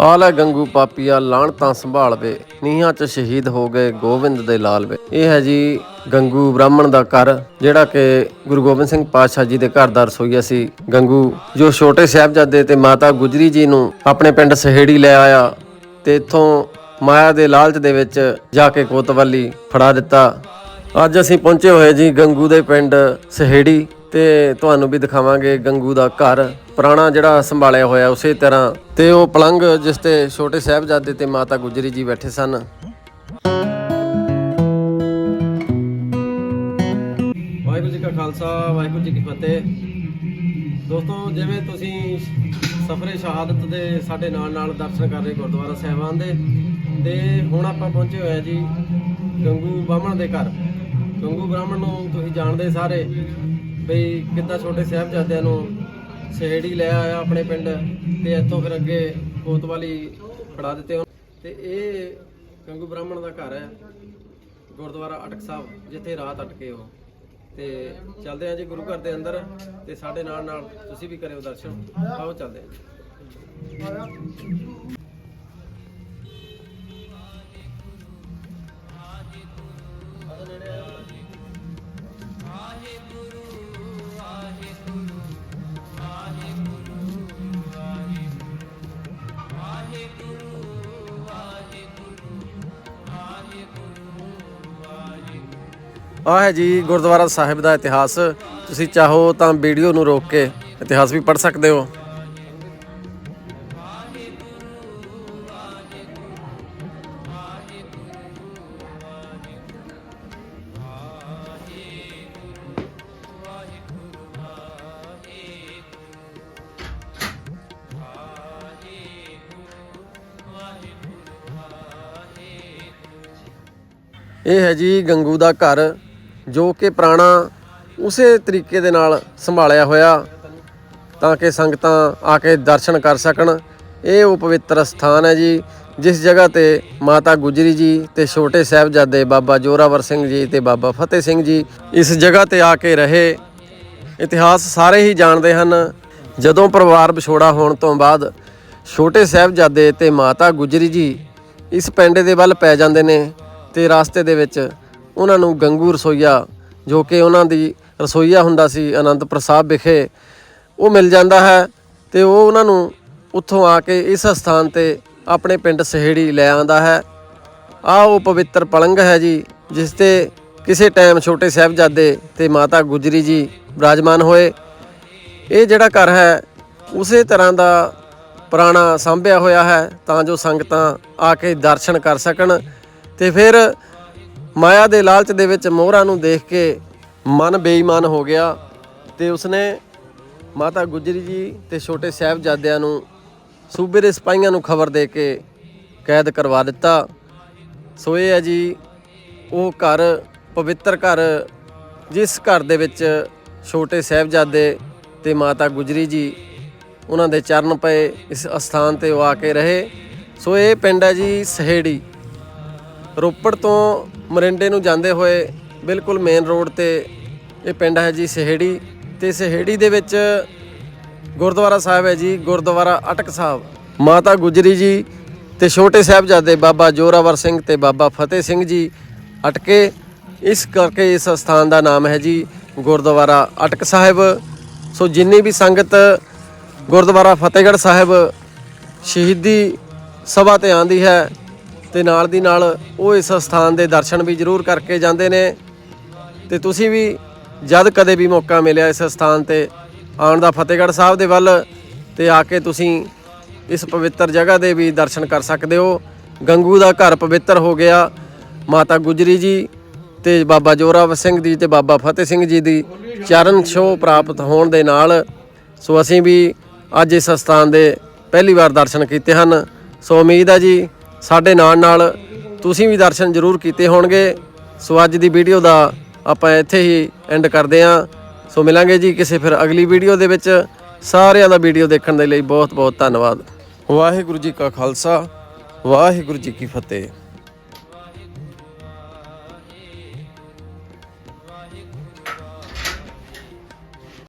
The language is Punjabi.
ਆਲ ਹੈ ਗੰਗੂ ਪਾਪੀਆ ਲਾਣ ਤਾਂ ਸੰਭਾਲਵੇ ਨੀਹਾਂ 'ਚ ਸ਼ਹੀਦ ਹੋ ਗਏ ਗੋਬਿੰਦ ਦੇ ਲਾਲ ਵੇ। ਇਹ ਹੈ ਜੀ ਗੰਗੂ ਬ੍ਰਾਹਮਣ ਦਾ ਘਰ, ਜਿਹੜਾ ਕਿ ਗੁਰੂ ਗੋਬਿੰਦ ਸਿੰਘ ਪਾਤਸ਼ਾਹ ਜੀ ਦੇ ਘਰ ਦਾ ਰਸੋਈਆ ਸੀ। ਗੰਗੂ, ਜੋ ਛੋਟੇ ਸਾਹਿਬਜ਼ਾਦੇ ਤੇ ਮਾਤਾ ਗੁਜਰੀ ਜੀ ਨੂੰ ਆਪਣੇ ਪਿੰਡ ਸਹੇੜੀ ਲੈ ਆਇਆ ਤੇ ਇੱਥੋਂ ਮਾਇਆ ਦੇ ਲਾਲਚ ਦੇ ਵਿੱਚ ਜਾ ਕੇ ਕੋਤਵਾਲੀ ਫੜਾ ਦਿੱਤਾ। ਅੱਜ ਅਸੀਂ ਪਹੁੰਚੇ ਹੋਏ ਜੀ ਗੰਗੂ ਦੇ ਪਿੰਡ ਸਹੇੜੀ। ਤੇ ਤੁਹਾਨੂੰ ਵੀ ਦਿਖਾਵਾਂਗੇ ਗੰਗੂ ਦਾ ਘਰ, ਪੁਰਾਣਾ ਜਿਹੜਾ ਸੰਭਾਲਿਆ ਹੋਇਆ ਉਸੇ ਤਰ੍ਹਾਂ। ਤੇ ਉਹ ਪਲੰਗ ਜਿਸ ਤੇ ਛੋਟੇ ਸਾਹਿਬਜ਼ਾਦੇ ਤੇ ਮਾਤਾ ਗੁਜਰੀ ਜੀ ਬੈਠੇ ਸਨ। ਵਾਹਿਗੁਰੂ ਜੀ ਕਾ ਖਾਲਸਾ, ਵਾਹਿਗੁਰੂ ਜੀ ਕੀ ਫਤਿਹ। ਦੋਸਤੋ, ਜਿਵੇਂ ਤੁਸੀਂ ਸਫਰੇ ਸ਼ਹਾਦਤ ਦੇ ਸਾਡੇ ਨਾਲ ਨਾਲ ਦਰਸ਼ਨ ਕਰ ਰਹੇ ਗੁਰਦੁਆਰਾ ਸਾਹਿਬਾਨ ਦੇ, ਤੇ ਹੁਣ ਆਪਾਂ ਪਹੁੰਚੇ ਹੋਏ ਆ ਜੀ ਗੰਗੂ ਬਾਹਮਣ ਦੇ ਘਰ। ਗੰਗੂ ਬ੍ਰਾਹਮਣ ਨੂੰ ਤੁਸੀਂ ਜਾਣਦੇ ਸਾਰੇ ਬਈ ਕਿੱਦਾਂ ਛੋਟੇ ਸਾਹਿਬਜ਼ਾਦਿਆਂ ਨੂੰ ਸਹੇੜੀ ਲੈ ਆਇਆ ਆਪਣੇ ਪਿੰਡ ਤੇ ਇੱਥੋਂ ਫਿਰ ਅੱਗੇ ਕੋਤਵਾਲੀ ਫੜਾ ਦਿੱਤੇ ਉਹਨੂੰ। ਤੇ ਇਹ ਗੰਗੂ ਬ੍ਰਾਹਮਣ ਦਾ ਘਰ ਹੈ, ਗੁਰਦੁਆਰਾ ਅਟਕ ਸਾਹਿਬ, ਜਿੱਥੇ ਰਾਤ ਅਟਕੇ ਉਹ। ਤੇ ਚੱਲਦੇ ਹਾਂ ਜੀ ਗੁਰੂ ਘਰ ਦੇ ਅੰਦਰ ਤੇ ਸਾਡੇ ਨਾਲ ਨਾਲ ਤੁਸੀਂ ਵੀ ਕਰਿਓ ਦਰਸ਼ਨ। ਆਓ ਚੱਲਦੇ ਹਾਂ ਆਹ ਹੈ ਜੀ ਗੁਰਦੁਆਰਾ ਸਾਹਿਬ ਦਾ ਇਤਿਹਾਸ। ਤੁਸੀਂ ਚਾਹੋ ਤਾਂ ਵੀਡੀਓ ਨੂੰ ਰੋਕ ਕੇ ਇਤਿਹਾਸ ਵੀ ਪੜ੍ਹ ਸਕਦੇ ਹੋ। ਇਹ ਹੈ ਜੀ ਗੰਗੂ ਦਾ ਘਰ। ਜੋ ਕਿ ਪੁਰਾਣਾ ਉਸੇ ਤਰੀਕੇ ਦੇ ਨਾਲ ਸੰਭਾਲਿਆ ਹੋਇਆ ਤਾਂ ਕਿ ਸੰਗਤਾਂ ਆ ਕੇ ਦਰਸ਼ਨ ਕਰ ਸਕਣ। ਇਹ ਉਹ ਪਵਿੱਤਰ ਸਥਾਨ ਹੈ ਜੀ, ਜਿਸ ਜਗ੍ਹਾ ਤੇ ਮਾਤਾ ਗੁਜਰੀ ਜੀ ਤੇ ਛੋਟੇ ਸਾਹਿਬਜ਼ਾਦੇ ਬਾਬਾ ਜੋਰਾਵਰ ਸਿੰਘ ਜੀ ਤੇ ਬਾਬਾ ਫਤਿਹ ਸਿੰਘ ਜੀ ਇਸ ਜਗ੍ਹਾ ਤੇ ਆ ਕੇ ਰਹੇ। ਇਤਿਹਾਸ ਸਾਰੇ ਹੀ ਜਾਣਦੇ ਹਨ। ਜਦੋਂ ਪਰਿਵਾਰ ਵਿਛੋੜਾ ਹੋਣ ਤੋਂ ਬਾਅਦ ਛੋਟੇ ਸਾਹਿਬਜ਼ਾਦੇ ਤੇ ਮਾਤਾ ਗੁਜਰੀ ਜੀ ਇਸ ਪਿੰਡ ਦੇ ਵੱਲ ਪੈ ਜਾਂਦੇ ਨੇ ਤੇ ਰਸਤੇ ਦੇ ਵਿੱਚ ਉਹਨਾਂ ਨੂੰ ਗੰਗੂ ਰਸੋਈਆ ਜੋ ਕਿ ਉਹਨਾਂ ਦੀ ਰਸੋਈਆ ਹੁੰਦਾ ਸੀ ਅਨੰਦਪੁਰ ਸਾਹਿਬ ਵਿਖੇ, ਉਹ ਮਿਲ ਜਾਂਦਾ ਹੈ ਤੇ ਉਹ ਉਹਨਾਂ ਨੂੰ ਉੱਥੋਂ ਆ ਕੇ ਇਸ ਸਥਾਨ ਤੇ ਆਪਣੇ ਪਿੰਡ ਸਹੇੜੀ ਲੈ ਆਂਦਾ ਹੈ। ਆ ਉਹ ਪਵਿੱਤਰ ਪਲੰਗ ਹੈ ਜੀ, ਜਿਸ ਤੇ ਕਿਸੇ ਟਾਈਮ ਛੋਟੇ ਸਾਹਿਬਜ਼ਾਦੇ ਤੇ ਮਾਤਾ ਗੁਜਰੀ ਜੀ ਬਿਰਾਜਮਾਨ ਹੋਏ। ਇਹ ਜਿਹੜਾ ਘਰ ਹੈ, ਉਸੇ ਤਰ੍ਹਾਂ ਦਾ ਪੁਰਾਣਾ ਸਾਂਭਿਆ ਹੋਇਆ ਹੈ, ਤਾਂ ਜੋ ਸੰਗਤਾਂ ਆ ਕੇ ਦਰਸ਼ਨ ਕਰ ਸਕਣ ਤੇ ਫਿਰ ਮਾਇਆ ਦੇ ਲਾਲਚ ਦੇ ਵਿੱਚ ਮੋਹਰਾਂ ਨੂੰ ਦੇਖ ਕੇ ਮਨ ਬੇਈਮਾਨ ਹੋ ਗਿਆ ਤੇ ਉਸਨੇ ਮਾਤਾ ਗੁਜਰੀ ਜੀ ਤੇ ਛੋਟੇ ਸਾਹਿਬਜ਼ਾਦਿਆਂ ਨੂੰ ਸੂਬੇ ਦੇ ਸਿਪਾਹੀਆਂ ਨੂੰ ਖਬਰ ਦੇ ਕੇ ਕੈਦ ਕਰਵਾ ਦਿੱਤਾ। ਸੋ ਇਹ ਹੈ ਜੀ, ਉਹ ਘਰ, ਪਵਿੱਤਰ ਘਰ, ਜਿਸ ਘਰ ਦੇ ਵਿੱਚ ਛੋਟੇ ਸਾਹਿਬਜ਼ਾਦੇ ਤੇ ਮਾਤਾ ਗੁਜਰੀ ਜੀ ਉਹਨਾਂ ਦੇ ਚਰਨ ਪਏ, ਇਸ ਅਸਥਾਨ ਤੇ ਉਹ ਆ ਕੇ ਰਹੇ। ਸੋ ਇਹ ਪਿੰਡ ਹੈ ਜੀ ਸਹੇੜੀ। ਰੋਪੜ ਤੋਂ ਮਰਿੰਡੇ ਨੂੰ ਜਾਂਦੇ ਹੋਏ ਬਿਲਕੁਲ ਮੇਨ ਰੋਡ ਤੇ ਇਹ ਪਿੰਡ ਹੈ ਜੀ ਸਹੇੜੀ ਤੇ ਸਹੇੜੀ ਦੇ ਵਿੱਚ ਗੁਰਦੁਆਰਾ ਸਾਹਿਬ ਹੈ ਜੀ, ਗੁਰਦੁਆਰਾ ਅਟਕ ਸਾਹਿਬ। ਮਾਤਾ ਗੁਜਰੀ ਜੀ ਤੇ ਛੋਟੇ ਸਾਹਿਬਜ਼ਾਦੇ ਬਾਬਾ ਜੋਰਾਵਰ ਸਿੰਘ ਤੇ ਬਾਬਾ ਫਤਿਹ ਸਿੰਘ ਜੀ ਅਟਕੇ। ਇਸ ਕਰਕੇ ਇਸ ਸਥਾਨ ਦਾ ਨਾਮ ਹੈ ਜੀ ਗੁਰਦੁਆਰਾ ਅਟਕ ਸਾਹਿਬ। ਸੋ ਜਿੰਨੀ ਵੀ ਸੰਗਤ ਗੁਰਦੁਆਰਾ ਫਤਿਹਗੜ੍ਹ ਸਾਹਿਬ ਸ਼ਹੀਦੀ ਸਭਾ ਤੇ ਆਂਦੀ ਹੈ ਤੇ ਨਾਲ ਦੀ ਨਾਲ ਉਹ ਇਸ ਸਥਾਨ ਦੇ ਦਰਸ਼ਨ ਵੀ ਜ਼ਰੂਰ ਕਰਕੇ ਜਾਂਦੇ ਨੇ। ਤੇ ਤੁਸੀਂ ਵੀ ਜਦ ਕਦੇ ਵੀ ਮੌਕਾ ਮਿਲਿਆ ਇਸ ਸਥਾਨ ਤੇ ਆਉਣ ਦਾ ਫਤਿਹਗੜ੍ਹ ਸਾਹਿਬ ਦੇ ਵੱਲ ਤੇ ਆ ਕੇ ਤੁਸੀਂ ਇਸ ਪਵਿੱਤਰ ਜਗ੍ਹਾ ਦੇ ਵੀ ਦਰਸ਼ਨ ਕਰ ਸਕਦੇ ਹੋ। ਗੰਗੂ ਦਾ ਘਰ ਪਵਿੱਤਰ ਹੋ ਗਿਆ। ਮਾਤਾ ਗੁਜਰੀ ਜੀ ਤੇ ਬਾਬਾ ਜੋਰਾਵਰ ਸਿੰਘ ਜੀ ਤੇ ਬਾਬਾ ਫਤਿਹ ਸਿੰਘ ਜੀ ਦੀ ਚਰਨ ਛੋਹ ਪ੍ਰਾਪਤ ਹੋਣ ਦੇ ਨਾਲ ਸੋ ਅਸੀਂ ਵੀ ਅੱਜ ਇਸ ਸਥਾਨ ਦੇ ਪਹਿਲੀ ਵਾਰ ਦਰਸ਼ਨ ਕੀਤੇ ਹਨ। ਸੋ ਉਮੀਦ ਹੈ ਜੀ ਸਾਡੇ ਨਾਲ ਨਾਲ ਤੁਸੀਂ ਵੀ ਦਰਸ਼ਨ ਜ਼ਰੂਰ ਕੀਤੇ ਹੋਣਗੇ। ਸੋ ਅੱਜ ਦੀ ਵੀਡੀਓ ਦਾ ਆਪਾਂ ਇੱਥੇ ਹੀ ਐਂਡ ਕਰਦੇ ਹਾਂ। ਸੋ ਮਿਲਾਂਗੇ ਜੀ ਕਿਸੇ ਫਿਰ ਅਗਲੀ ਵੀਡੀਓ ਦੇ ਵਿੱਚ। ਸਾਰਿਆਂ ਦਾ ਵੀਡੀਓ ਦੇਖਣ ਦੇ ਲਈ ਬਹੁਤ ਬਹੁਤ ਧੰਨਵਾਦ। ਵਾਹਿਗੁਰੂ ਜੀ ਕਾ ਖਾਲਸਾ, ਵਾਹਿਗੁਰੂ ਜੀ ਕੀ ਫਤਿਹ।